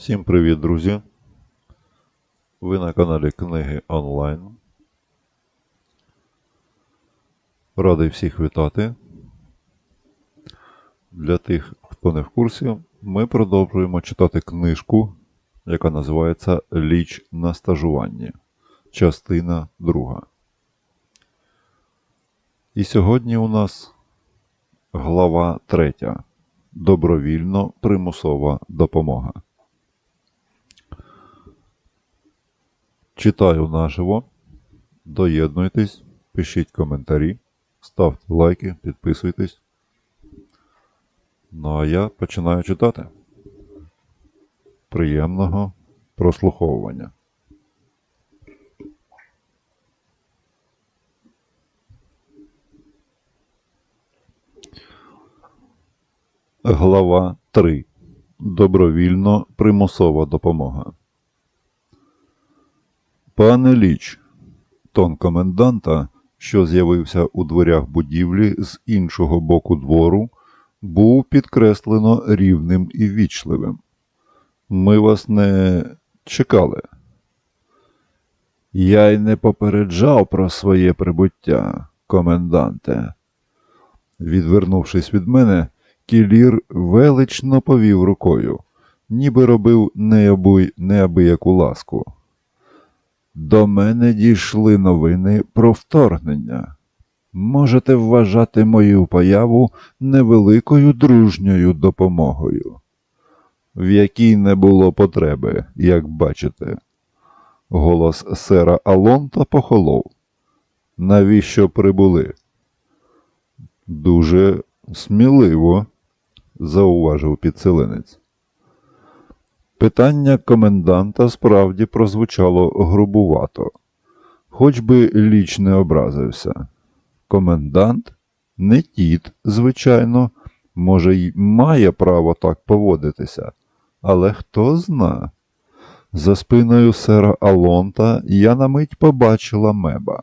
Всім привіт, друзі! Ви на каналі Книги Онлайн. Радий всіх вітати. Для тих, хто не в курсі, ми продовжуємо читати книжку, яка називається Ліч на стажуванні. Частина 2. І сьогодні у нас глава 3. Добровільно примусова допомога. Читаю наживо. Доєднуйтесь, пишіть коментарі, ставте лайки, підписуйтесь. Ну а я починаю читати. Приємного прослуховування. Глава 3. Добровільно примусова допомога. Пане Ліч, тон коменданта, що з'явився у дверях будівлі з іншого боку двору, був підкреслено рівним і вічливим. Ми вас не чекали. Я й не попереджав про своє прибуття, коменданте. Відвернувшись від мене, кілір велично повів рукою, ніби робив неабияку ласку. До мене дійшли новини про вторгнення. Можете вважати мою появу невеликою дружньою допомогою, в якій не було потреби, як бачите. Голос сера Алонта похолов. Навіщо прибули? Дуже сміливо, зауважив підселенець. Питання коменданта справді прозвучало грубувато, хоч би ліч не образився. Комендант не тіт, звичайно, може, й має право так поводитися, але хто зна. За спиною сера Алонта я на мить побачила меба.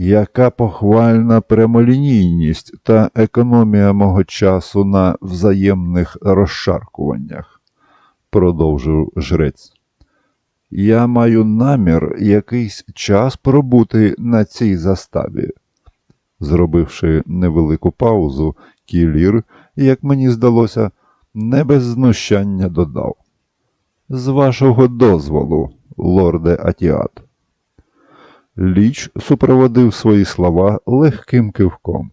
Яка похвальна прямолінійність та економія мого часу на взаємних розшаркуваннях, продовжив жрець. Я маю намір якийсь час пробути на цій заставі. Зробивши невелику паузу, кілір, як мені здалося, не без знущання додав. З вашого дозволу, лорде Атіат. Ліч супроводив свої слова легким кивком.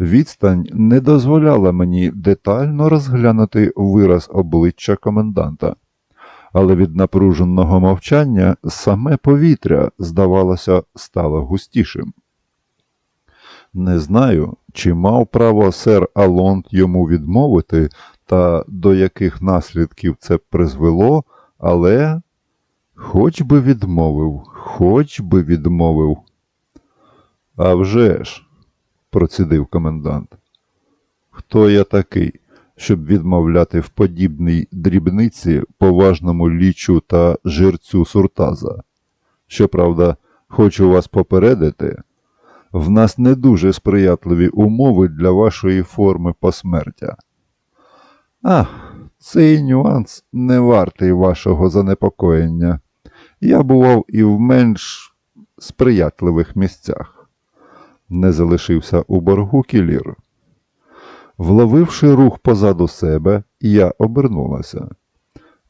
Відстань не дозволяла мені детально розглянути вираз обличчя коменданта, але від напруженого мовчання саме повітря, здавалося, стало густішим. Не знаю, чи мав право сер Алонт йому відмовити та до яких наслідків це призвело, але Хоч би відмовив, хоч би відмовив. «А вже ж», – процідив комендант. Хто я такий, щоб відмовляти в подібній дрібниці поважному лічу та жерцю суртаза? Щоправда, хочу вас попередити, в нас не дуже сприятливі умови для вашої форми посмертя. Ах, цей нюанс не вартий вашого занепокоєння. Я бував і в менш сприятливих місцях. Не залишився у боргу кілір. Вловивши рух позаду себе, я обернулася.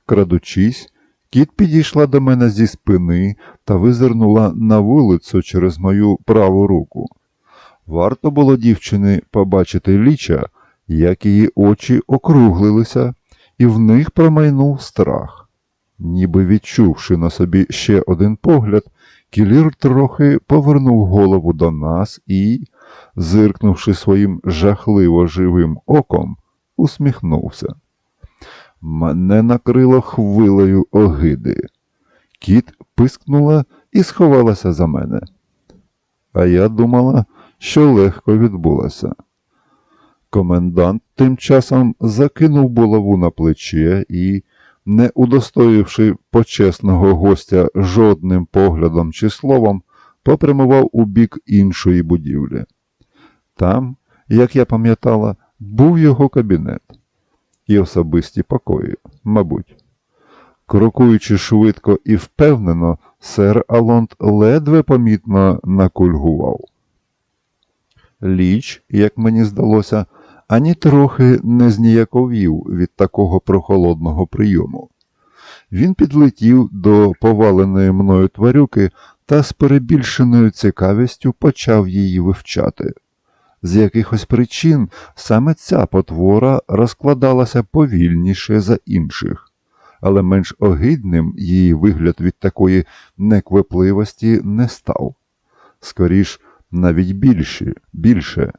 Крадучись, кіт підійшла до мене зі спини та визирнула на вулицю через мою праву руку. Варто було дівчини побачити ліча, як її очі округлилися, і в них промайнув страх. Ніби відчувши на собі ще один погляд, кілір трохи повернув голову до нас і, зиркнувши своїм жахливо живим оком, усміхнувся. Мене накрило хвилею огиди. Кіт пискнула і сховалася за мене. А я думала, що легко відбулося. Комендант тим часом закинув булаву на плече і, не удостоївши почесного гостя жодним поглядом чи словом, попрямував у бік іншої будівлі. Там, як я пам'ятала, був його кабінет. і особисті покої, мабуть. Крокуючи швидко і впевнено, сер Алонт ледве помітно накульгував. Ліч, як мені здалося, ані трохи не зніяковів від такого прохолодного прийому. Він підлетів до поваленої мною тварюки та з перебільшеною цікавістю почав її вивчати. З якихось причин саме ця потвора розкладалася повільніше за інших, але менш огидним її вигляд від такої неквапливості не став. Скоріш, навіть більше, більше.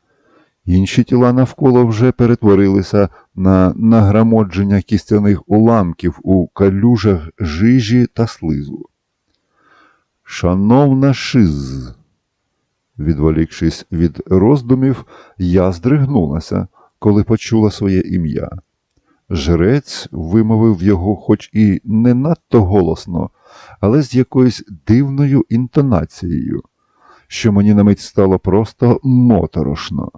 Інші тіла навколо вже перетворилися на нагромодження кістяних уламків у калюжах жижі та слизу. Шановна Шиз, відволікшись від роздумів, я здригнулася, коли почула своє ім'я. Жрець вимовив його, хоч і не надто голосно, але з якоюсь дивною інтонацією, що мені на мить стало просто моторошно.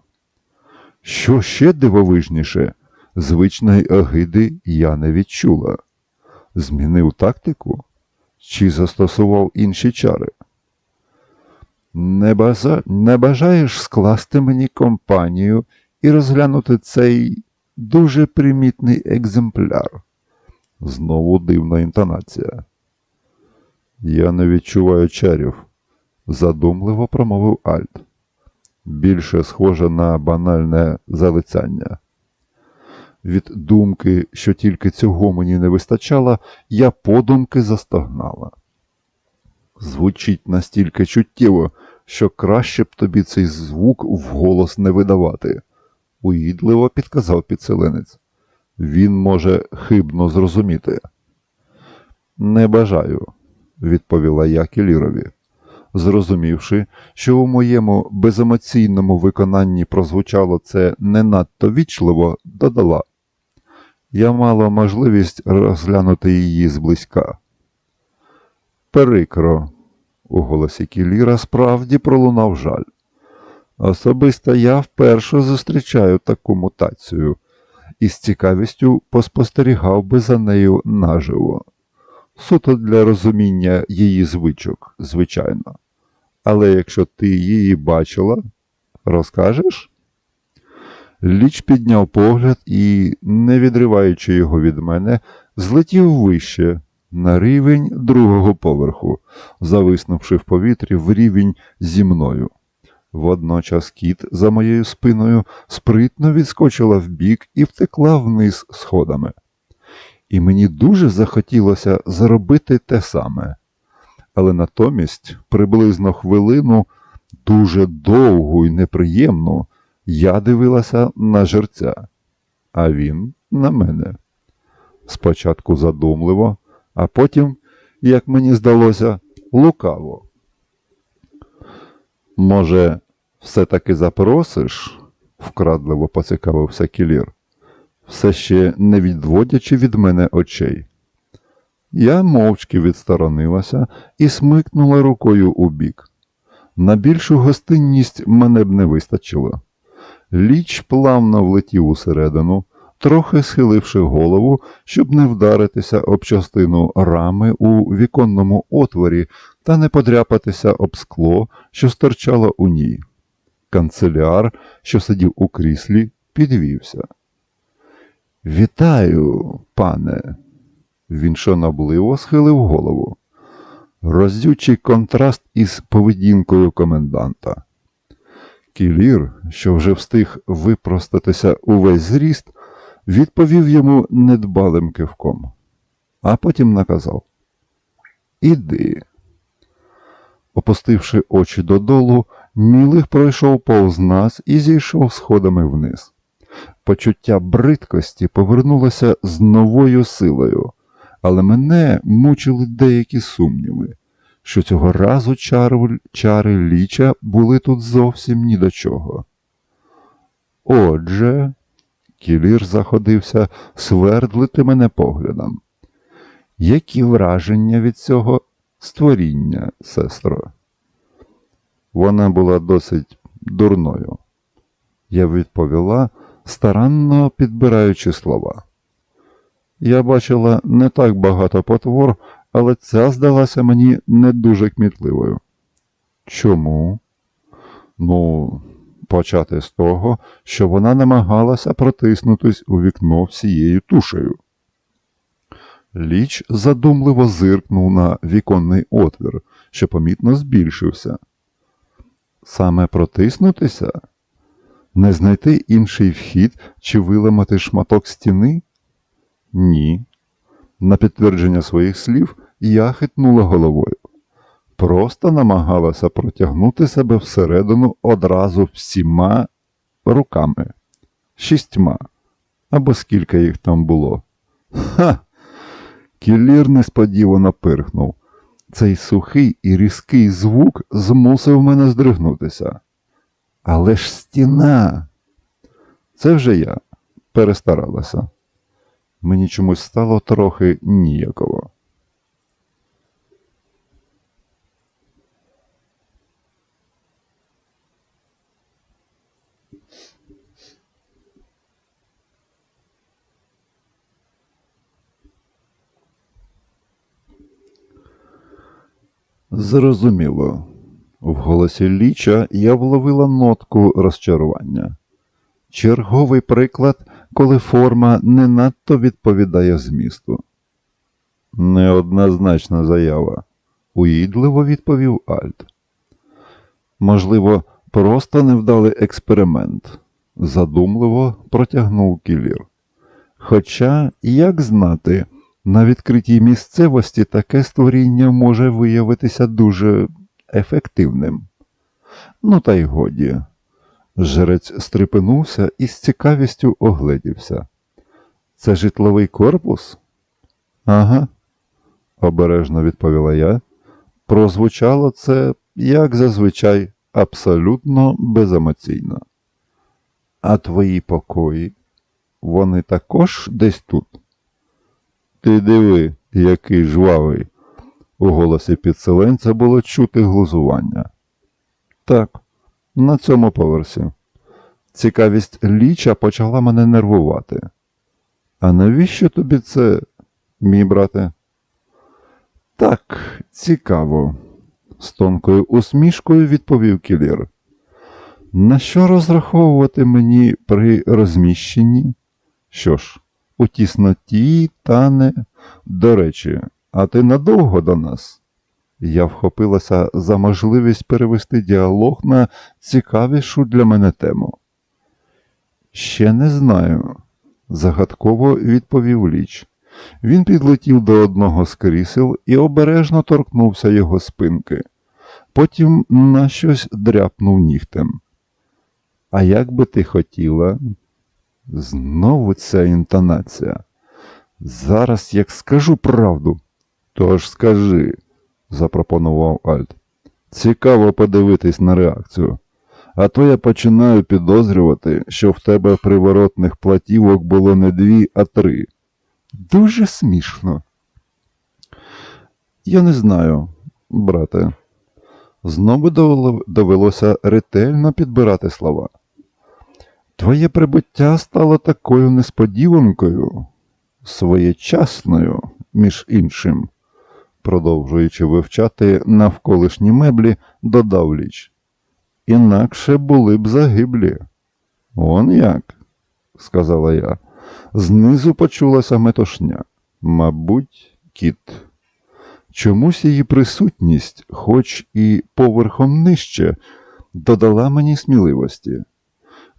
Що ще дивовижніше, звичної огиди я не відчула. Змінив тактику чи застосував інші чари? Не, база... не бажаєш скласти мені компанію і розглянути цей дуже примітний екземпляр? Знову дивна інтонація. Я не відчуваю чарів, задумливо промовив Альт. Більше схоже на банальне залицяння. Від думки, що тільки цього мені не вистачало, я подумки застогнала. Звучить настільки чуттєво, що краще б тобі цей звук вголос не видавати, уїдливо підказав підселенець. Він може хибно зрозуміти. Не бажаю, відповіла я Келірові. Зрозумівши, що у моєму беземоційному виконанні прозвучало це не надто вічливо, додала. Я мала можливість розглянути її зблизька. Прикро, у голосі Кіліра справді пролунав жаль. Особисто я вперше зустрічаю таку мутацію і з цікавістю поспостерігав би за нею наживо. Суто для розуміння її звичок, звичайно. Але якщо ти її бачила, розкажеш? Ліч підняв погляд і, не відриваючи його від мене, злетів вище, на рівень другого поверху, зависнувши в повітрі в рівень зі мною. Водночас кіт за моєю спиною спритно відскочила вбік і втекла вниз сходами. І мені дуже захотілося зробити те саме. Але натомість приблизно хвилину, дуже довгу і неприємну, я дивилася на жерця, а він на мене. Спочатку задумливо, а потім, як мені здалося, лукаво. Може, все-таки запросиш? вкрадливо поцікавився кілір, все ще не відводячи від мене очей. Я мовчки відсторонилася і смикнула рукою у бік. На більшу гостинність мене б не вистачило. Ліч плавно влетів усередину, трохи схиливши голову, щоб не вдаритися об частину рами у віконному отворі та не подряпатися об скло, що стирчало у ній. Канцеляр, що сидів у кріслі, підвівся. Вітаю, пане. Він шанобливо схилив голову. Роздючий контраст із поведінкою коменданта. Кілір, що вже встиг випростатися увесь зріст, відповів йому недбалим кивком, а потім наказав Іди. Опустивши очі додолу, мілих пройшов повз нас і зійшов сходами вниз. Почуття бридкості повернулося з новою силою, але мене мучили деякі сумніви, що цього разу чари, чари ліча були тут зовсім ні до чого. Отже, Кілір заходився свердлити мене поглядом. Які враження від цього створіння, сестро? Вона була досить дурною. Я відповіла, старанно підбираючи слова. Я бачила не так багато потвор, але ця здалася мені не дуже кмітливою. Чому? Ну, почати з того, що вона намагалася протиснутись у вікно всією тушею. Ліч задумливо зиркнув на віконний отвір, що помітно збільшився. Саме протиснутися? Не знайти інший вхід чи виламати шматок стіни? Ні. На підтвердження своїх слів я хитнула головою. Просто намагалася протягнути себе всередину одразу всіма руками, шістьма, або скільки їх там було. Ха! Кілір несподівано пирхнув. Цей сухий і різкий звук змусив мене здригнутися. Але ж стіна. Це вже я перестаралася. Мені чомусь стало трохи ніяково. Зрозуміло. В голосі Ліча я вловила нотку розчарування. Черговий приклад, коли форма не надто відповідає змісту. Неоднозначна заява, уїдливо відповів Альт. Можливо, просто невдалий експеримент, задумливо протягнув кілір. Хоча, як знати, на відкритій місцевості таке створіння може виявитися дуже ефективним. Ну, та й годі. Жрець стрепенувся і з цікавістю огледівся. Це житловий корпус? Ага, обережно відповіла я. Прозвучало це, як зазвичай, абсолютно беземоційно. А твої покої? Вони також десь тут? Ти диви, який жвавий. У голосі підселенця було чути глузування. Так, на цьому поверсі. Цікавість ліча почала мене нервувати. А навіщо тобі це, мій брате? Так, цікаво, з тонкою усмішкою відповів кілір. На що розраховувати мені при розміщенні? Що ж, у тісноті, та не. До речі, а ти надовго до нас? Я вхопилася за можливість перевести діалог на цікавішу для мене тему. Ще не знаю, загадково відповів Ліч. Він підлетів до одного з крісел і обережно торкнувся його спинки. Потім на щось дряпнув нігтем. А як би ти хотіла? Знову ця інтонація. Зараз як скажу правду, тож скажи, запропонував Альт. Цікаво подивитись на реакцію. А то я починаю підозрювати, що в тебе приворотних платівок було не дві, а три. Дуже смішно. Я не знаю, брате. Знову довелося ретельно підбирати слова. Твоє прибуття стало такою несподіванкою, своєчасною, між іншим, продовжуючи вивчати навколишні меблі, додав ліч. Інакше були б загиблі. Он як? сказала я. Знизу почулася метошня. Мабуть, кіт. Чомусь її присутність, хоч і поверхом нижче, додала мені сміливості.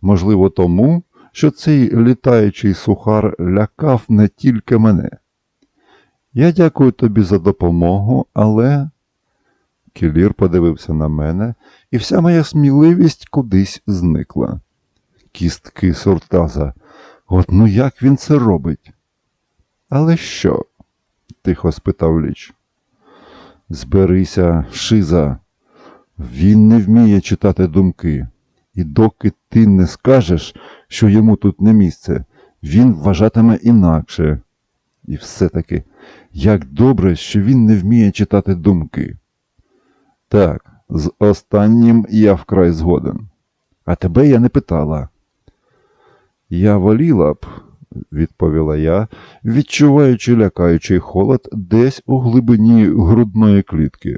Можливо, тому, що цей літаючий сухар лякав не тільки мене. Я дякую тобі за допомогу, але. Кілір подивився на мене, і вся моя сміливість кудись зникла. Кістки Суртаза. От ну як він це робить? Але що? тихо спитав Ліч. Зберися, Шиза. Він не вміє читати думки. І доки ти не скажеш, що йому тут не місце, він вважатиме інакше. І все-таки, як добре, що він не вміє читати думки. Так, з останнім я вкрай згоден. А тебе я не питала. Я воліла б, відповіла я, відчуваючи лякаючий холод десь у глибині грудної клітки.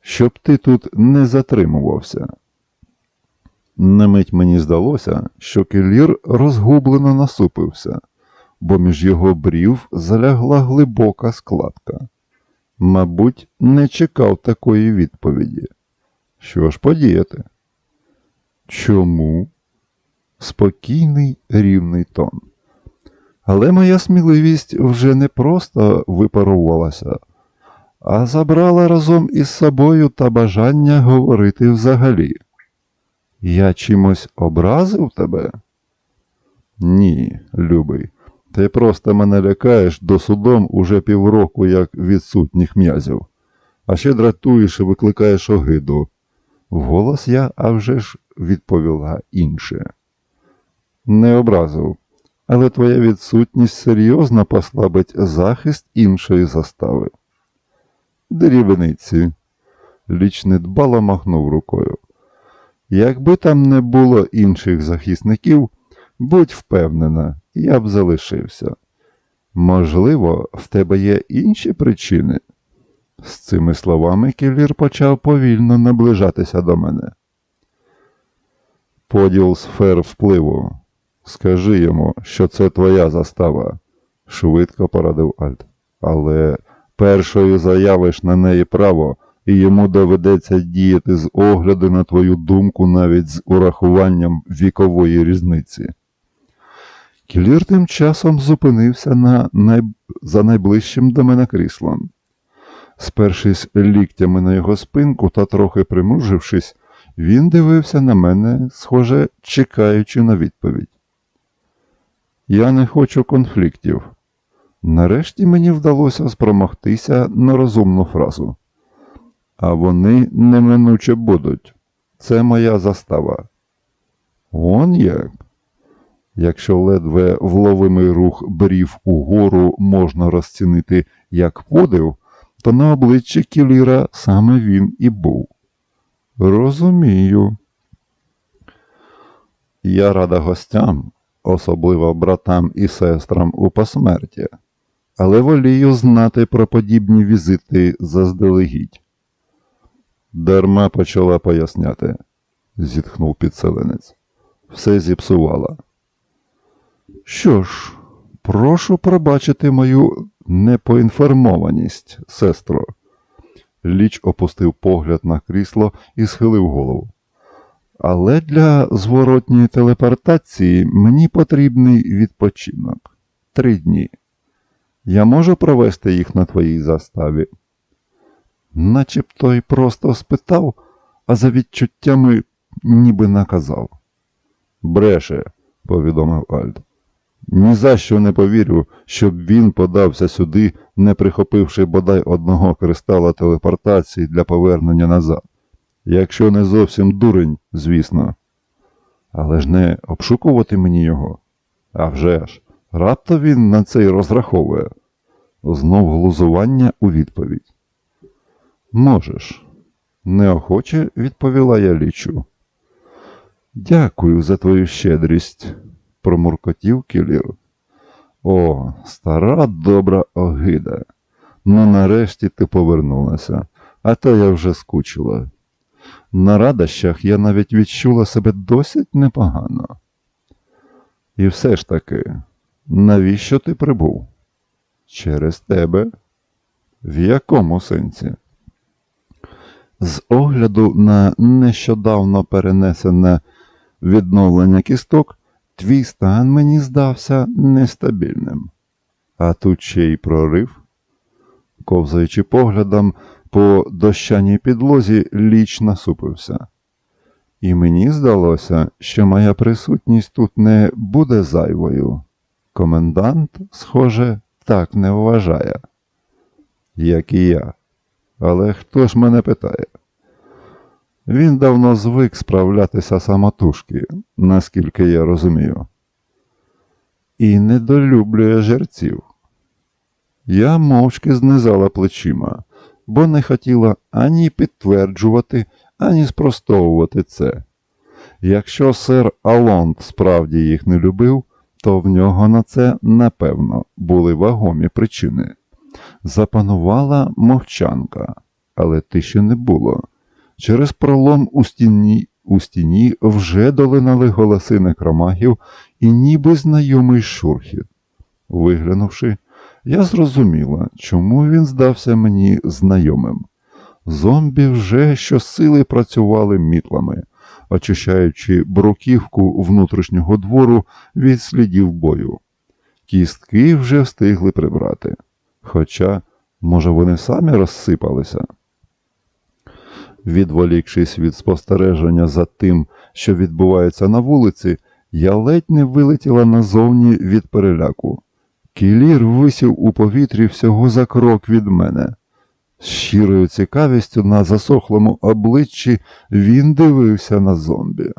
Щоб ти тут не затримувався. На мить мені здалося, що келір розгублено насупився, бо між його брів залягла глибока складка. Мабуть, не чекав такої відповіді. Що ж подіяти? Чому? Спокійний рівний тон. Але моя сміливість вже не просто випарувалася, а забрала разом із собою та бажання говорити взагалі. Я чимось образив тебе? Ні, любий. Ти просто мене лякаєш до судом уже півроку як відсутніх м'язів, а ще дратуєш і викликаєш огиду. Вголос я, а вже ж відповіла інше. Не образив, але твоя відсутність серйозно послабить захист іншої застави. Дрібниці. Ліч недбало махнув рукою. Якби там не було інших захисників, будь впевнена, я б залишився. Можливо, в тебе є інші причини. З цими словами Кілір почав повільно наближатися до мене. Поділ сфер впливу. Скажи йому, що це твоя застава, швидко порадив Альт. Але першою заявиш на неї право, і йому доведеться діяти з огляду на твою думку навіть з урахуванням вікової різниці. Кілір тим часом зупинився на най... за найближчим до мене кріслом. Спершись ліктями на його спинку та трохи примружившись, він дивився на мене, схоже, чекаючи на відповідь. Я не хочу конфліктів. Нарешті мені вдалося спромогтися на розумну фразу. А вони неминуче будуть. Це моя застава. Он як? Якщо ледве вловимий рух брів угору можна розцінити як подив, то на обличчі Кіліра саме він і був. Розумію. Я рада гостям, особливо братам і сестрам у посмерті, але волію знати про подібні візити заздалегідь. Дарма почала поясняти, зітхнув підселенець. Все зіпсувала. Що ж, прошу пробачити мою непоінформованість, сестро. Ліч опустив погляд на крісло і схилив голову. Але для зворотньої телепортації мені потрібний відпочинок. Три дні. Я можу провести їх на твоїй заставі. Начебто й просто спитав, а за відчуттями ніби наказав. Бреше, повідомив Альд. Ні за що не повірю, щоб він подався сюди, не прихопивши бодай одного кристала телепортації для повернення назад. Якщо не зовсім дурень, звісно. Але ж не обшукувати мені його. А вже ж, раптом він на це й розраховує. Знов глузування у відповідь. Можеш, неохоче відповіла я лічу. Дякую за твою щедрість, промуркотів Кілір. О, стара добра огида. Ну нарешті ти повернулася, а то я вже скучила. На радощах я навіть відчула себе досить непогано. І все ж таки, навіщо ти прибув? Через тебе? В якому сенсі? З огляду на нещодавно перенесене відновлення кісток, твій стан мені здався нестабільним. А тут ще й прорив. Ковзаючи поглядом по дощаній підлозі, ліч насупився. І мені здалося, що моя присутність тут не буде зайвою. Комендант, схоже, так не вважає, як і я. Але хто ж мене питає? Він давно звик справлятися самотужки, наскільки я розумію, і недолюблює жерців. Я мовчки знизала плечима, бо не хотіла ані підтверджувати, ані спростовувати це. Якщо сер Алонд справді їх не любив, то в нього на це, напевно, були вагомі причини. Запанувала мовчанка, але тиші не було. Через пролом у стіні, у стіні вже долинали голоси некромагів і ніби знайомий шурхіт. Виглянувши, я зрозуміла, чому він здався мені знайомим. Зомбі вже щосили працювали мітлами, очищаючи бруківку внутрішнього двору від слідів бою. Кістки вже встигли прибрати. Хоча, може, вони самі розсипалися. Відволікшись від спостереження за тим, що відбувається на вулиці, я ледь не вилетіла назовні від переляку. Кілір висів у повітрі всього за крок від мене. З щирою цікавістю на засохлому обличчі він дивився на зомбі.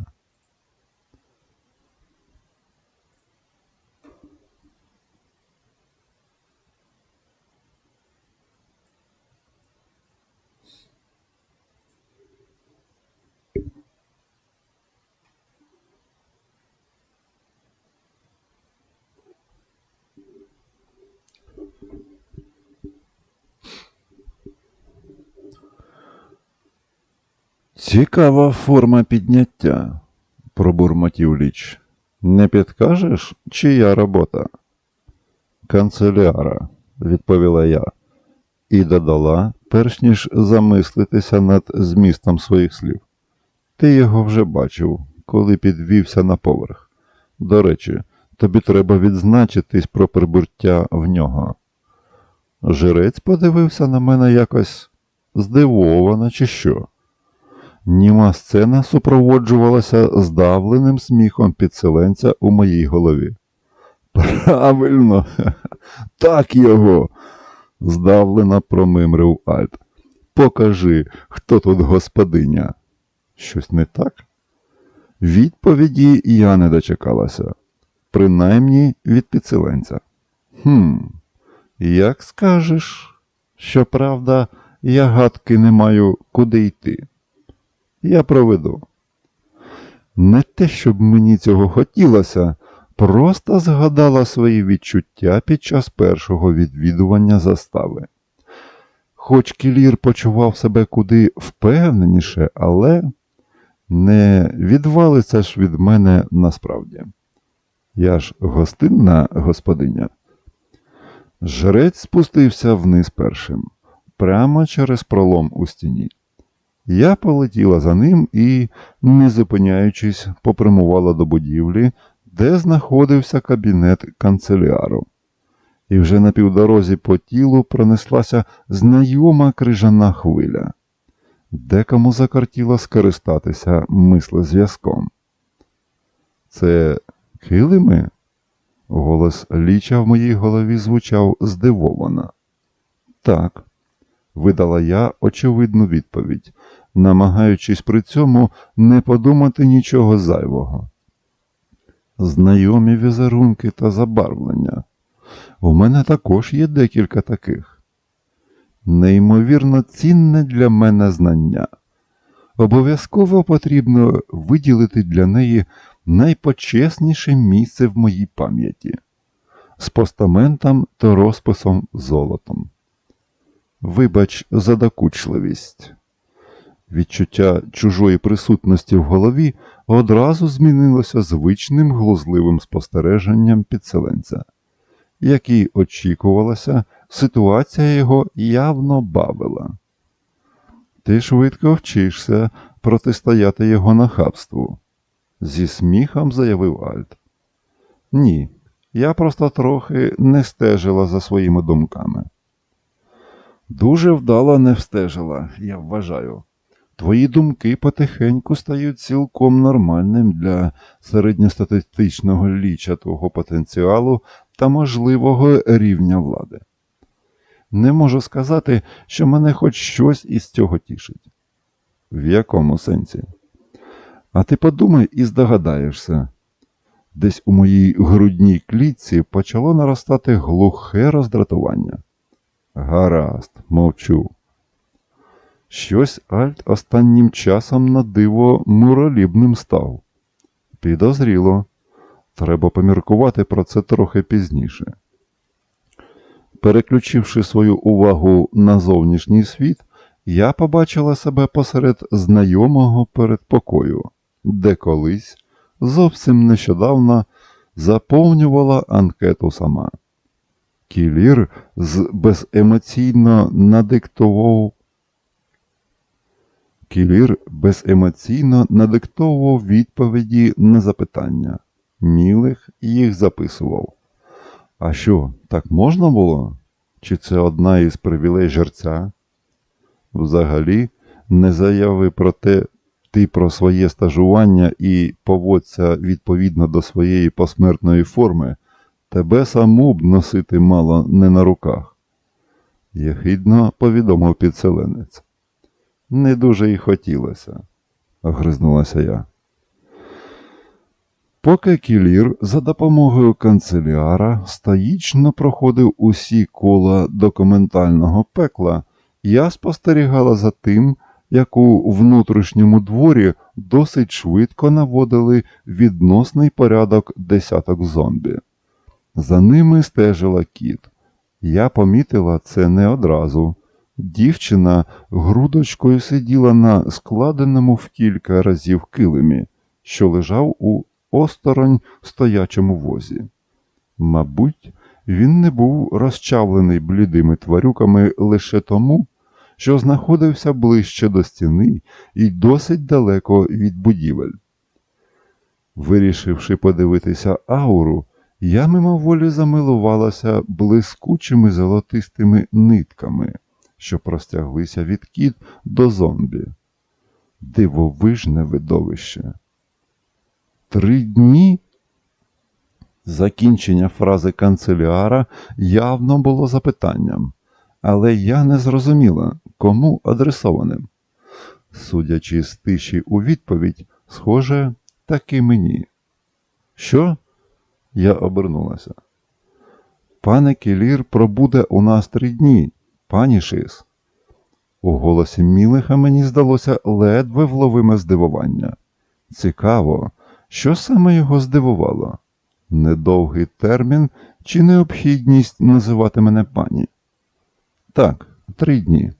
Цікава форма підняття, пробурмотів ліч. Не підкажеш, чия робота? Канцеляра, відповіла я, і додала, перш ніж замислитися над змістом своїх слів. Ти його вже бачив, коли підвівся на поверх. До речі, тобі треба відзначитись про прибуття в нього. Жрець подивився на мене якось здивовано, чи що. Німа сцена супроводжувалася здавленим сміхом підселенця у моїй голові. Правильно, так його, здавлено промимрив Альт. Покажи, хто тут господиня. Щось не так? Відповіді я не дочекалася, принаймні від підселенця. Хм, як скажеш, щоправда, я гадки не маю куди йти. Я проведу. Не те, щоб мені цього хотілося, просто згадала свої відчуття під час першого відвідування застави. Хоч кілір почував себе куди впевненіше, але не відвалиться ж від мене насправді. Я ж гостинна господиня. Жрець спустився вниз першим, прямо через пролом у стіні. Я полетіла за ним і, не зупиняючись, попрямувала до будівлі, де знаходився кабінет канцеляру. І вже на півдорозі по тілу пронеслася знайома крижана хвиля. Декому закартіло скористатися мислезв'язком. Це килими? Голос ліча в моїй голові звучав здивовано. Так, видала я очевидну відповідь, намагаючись при цьому не подумати нічого зайвого. Знайомі візерунки та забарвлення. У мене також є декілька таких. Неймовірно цінне для мене знання. Обов'язково потрібно виділити для неї найпочесніше місце в моїй пам'яті з постаментом та розписом золотом. Вибач, за докучливість. Відчуття чужої присутності в голові одразу змінилося звичним глузливим спостереженням підселенця. Як і очікувалося, ситуація його явно бавила. Ти швидко вчишся протистояти його нахабству, зі сміхом заявив Альт. Ні, я просто трохи не стежила за своїми думками. Дуже вдало не встежила, я вважаю. Твої думки потихеньку стають цілком нормальним для середньостатистичного ліча твого потенціалу та можливого рівня влади. Не можу сказати, що мене хоч щось із цього тішить. В якому сенсі? А ти подумай і здогадаєшся. Десь у моїй грудній клітці почало наростати глухе роздратування. Гаразд, мовчу. Щось Альт останнім часом на диво муролібним став. Підозріло. Треба поміркувати про це трохи пізніше. Переключивши свою увагу на зовнішній світ, я побачила себе посеред знайомого передпокою, де колись зовсім нещодавно заповнювала анкету сама. Кілір з беземоційно надиктовував Кілір беземоційно надиктовував відповіді на запитання. Мілих їх записував. А що, так можна було? Чи це одна із привілей жерця? Взагалі, не заяви про те, ти про своє стажування і поводься відповідно до своєї посмертної форми, тебе саму б носити мало не на руках. Єхидно повідомив підселенець. Не дуже й хотілося, огризнулася я. Поки Кілір за допомогою канцеляра стоїчно проходив усі кола документального пекла, я спостерігала за тим, як у внутрішньому дворі досить швидко наводили відносний порядок десяток зомбі. За ними стежила кіт. Я помітила це не одразу. Дівчина грудочкою сиділа на складеному в кілька разів килимі, що лежав у осторонь стоячому возі. Мабуть, він не був розчавлений блідими тварюками лише тому, що знаходився ближче до стіни і досить далеко від будівель. Вирішивши подивитися ауру, я мимоволі замилувалася блискучими золотистими нитками, що простяглися від кіт до зомбі. Дивовижне видовище. Три дні? Закінчення фрази канцеляра явно було запитанням, але я не зрозуміла, кому адресованим. Судячи з тиші у відповідь, схоже, таки мені. Що? Я обернулася. Пане Кілір пробуде у нас три дні, пані Шис. У голосі Мілиха мені здалося ледве вловиме здивування. Цікаво, що саме його здивувало? Недовгий термін чи необхідність називати мене пані? Так, три дні.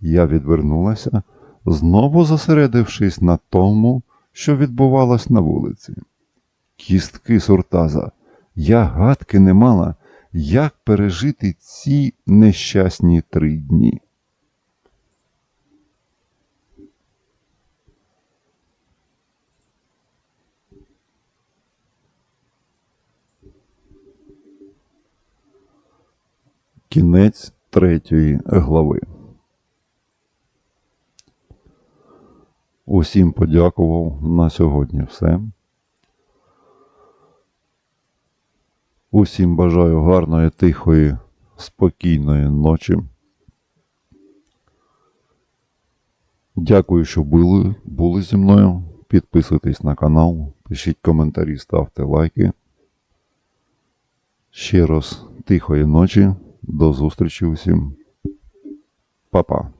Я відвернулася, знову зосередившись на тому, що відбувалось на вулиці. Кістки суртаза, я гадки не мала, як пережити ці нещасні три дні. Кінець третьої глави. Усім подякував на сьогодні все. Усім бажаю гарної, тихої, спокійної ночі. Дякую, що були, були зі мною. Підписуйтесь на канал, пишіть коментарі, ставте лайки. Ще раз тихої ночі. До зустрічі усім. Па-па.